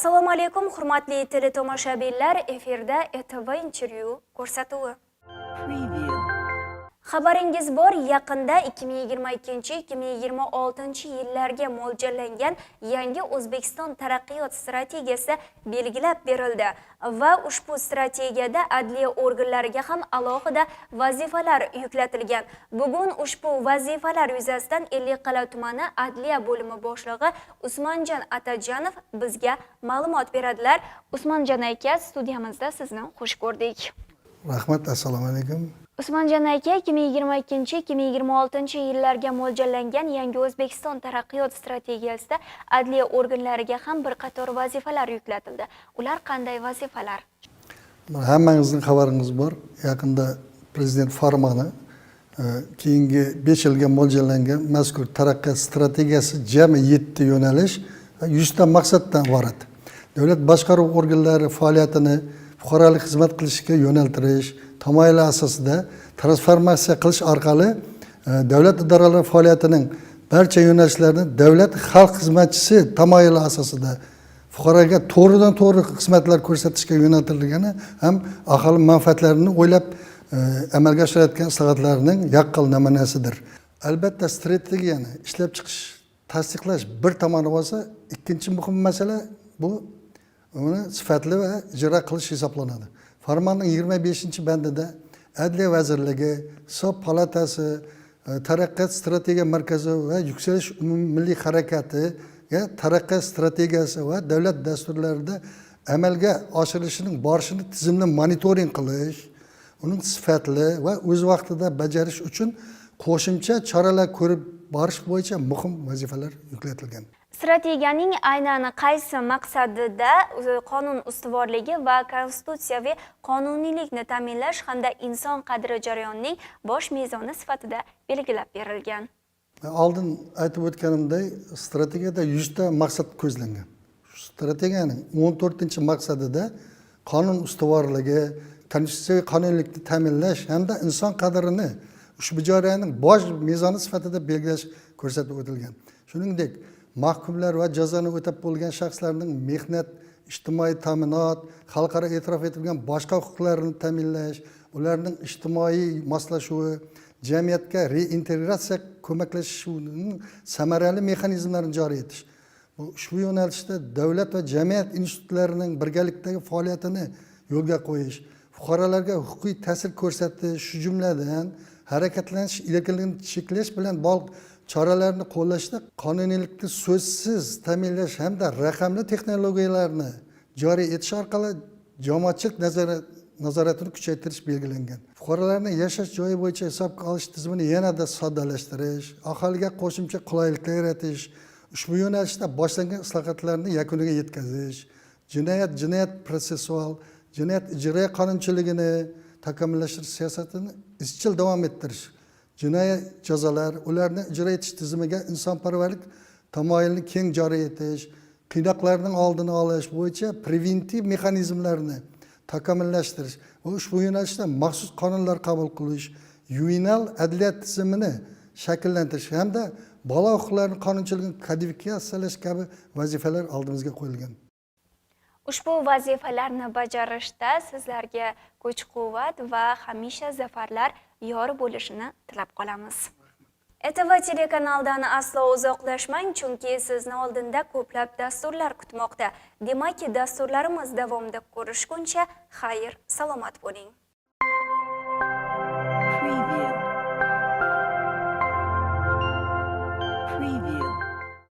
assalomu alaykum hurmatli teletomoshabinlar efirda etv intervyu ko'rsatuvi. Xabaringiz bor yaqinda 2022-2026 yillarga mo'ljallangan yangi o'zbekiston taraqqiyot strategiyasi belgilab berildi va ushbu strategiyada adliya organlariga ham alohida vazifalar yuklatilgan. Bugun ushbu vazifalar yuzasidan ellikqal'a tumani adliya bo'limi boshlig'i usmonjon atajonov bizga ma'lumot beradilar. Usmonjon aka studiyamizda sizni xush ko'rdik. Rahmat assalomu alaykum. Usmonjon aka 2022-2026 yillarga mo'ljallangan yangi o'zbekiston taraqqiyot strategiyasida adliya organlariga ham bir qator vazifalar yuklatildi. Ular qanday vazifalar? Mana hammangizning xabaringiz bor. Yaqinda prezident farmoni e, keyingi besh yilga mo'ljallangan mazkur taraqqiyot strategiyasi jami yetti yo'nalish va yuzta maqsaddan iborat. Davlat boshqaruv organlari faoliyatini fuqarolik xizmat qilishga yo'naltirish tamoyili asosida transformatsiya qilish orqali e, davlat idoralari faoliyatining barcha yo'nalishlarini davlat xalq xizmatchisi tamoyili asosida fuqaroga to'g'ridan to'g'ri xizmatlar ko'rsatishga yo'naltirilgani ham aholi manfaatlarini o'ylab e, amalga oshirayotgan islohotlarning yaqqol namunasidir. Albatta strategiyani ishlab chiqish tasdiqlash bir tomoni bo'lsa ikkinchi muhim masala bu uni sifatli va ijro qilish hisoblanadi farmonning yigirma beshinchi bandida adliya vazirligi hisob palatasi e, taraqqiyot strategiya markazi va yuksalish umummilliy harakatiga taraqqiyot strategiyasi va davlat dasturlarida amalga oshirilishining borishini tizimli monitoring qilish uning sifatli va o'z vaqtida bajarish uchun qo'shimcha choralar ko'rib borish bo'yicha muhim vazifalar yuklatilgan strategiyaning aynan qaysi maqsadida qonun ustuvorligi va konstitutsiyaviy qonuniylikni ta'minlash hamda inson qadri jarayonining bosh mezoni sifatida belgilab berilgan. Oldin aytib o'tganimdek strategiyada yuzta maqsad ko'zlangan. Strategiyaning o'n to'rtinchi maqsadida qonun ustuvorligi konstitutsiyaviy qonuniylikni ta'minlash hamda inson qadrini ushbu jarayonning bosh mezoni sifatida belgilash ko'rsatib o'tilgan. Shuningdek mahkumlar va jazoni o'tab bo'lgan shaxslarning mehnat ijtimoiy ta'minot xalqaro e'tirof etilgan boshqa huquqlarini ta'minlash ularning ijtimoiy moslashuvi jamiyatga reintegratsiya ko'maklashishining samarali mexanizmlarini joriy etish. Bu ushbu yo'nalishda davlat va jamiyat institutlarining birgalikdagi faoliyatini yo'lga qo'yish fuqarolarga huquqiy ta'sir ko'rsatish shu jumladan harakatlanish erkinligini cheklash bilan bog'liq choralarni qo'llashda qonuniylikni so'zsiz ta'minlash hamda raqamli texnologiyalarni joriy etish orqali jamoatchilik nazorat nazoratini kuchaytirish belgilangan fuqarolarni yashash joyi bo'yicha hisobga olish tizimini yanada soddalashtirish aholiga qo'shimcha qulayliklar yaratish ushbu yo'nalishda boshlangan islohotlarni yakuniga yetkazish jinoyat jinoyat protsessual jinoyat ijroiya qonunchiligini takomillashtirish siyosatini izchil davom ettirish jinoyat jazolar ularni ijro etish tizimiga insonparvarlik tamoyilni keng joriy etish qiynoqlarning oldini olish bo'yicha preventiv mexanizmlarni takomillashtirish va ushbu yo'nalishda maxsus qonunlar qabul qilish yuvinal adliya tizimini shakllantirish hamda bola huquqlarini qonunchiligini kodifikatsiyalash kabi vazifalar oldimizga qo'yilgan ushbu vazifalarni bajarishda sizlarga kuch quvvat va hamisha zafarlar yor bo'lishini tilab qolamiz. Etv telekanalidan aslo uzoqlashmang chunki sizni oldinda ko'plab dasturlar kutmoqda. Demak dasturlarimiz davomida ko'rishguncha xayr salomat bo'ling.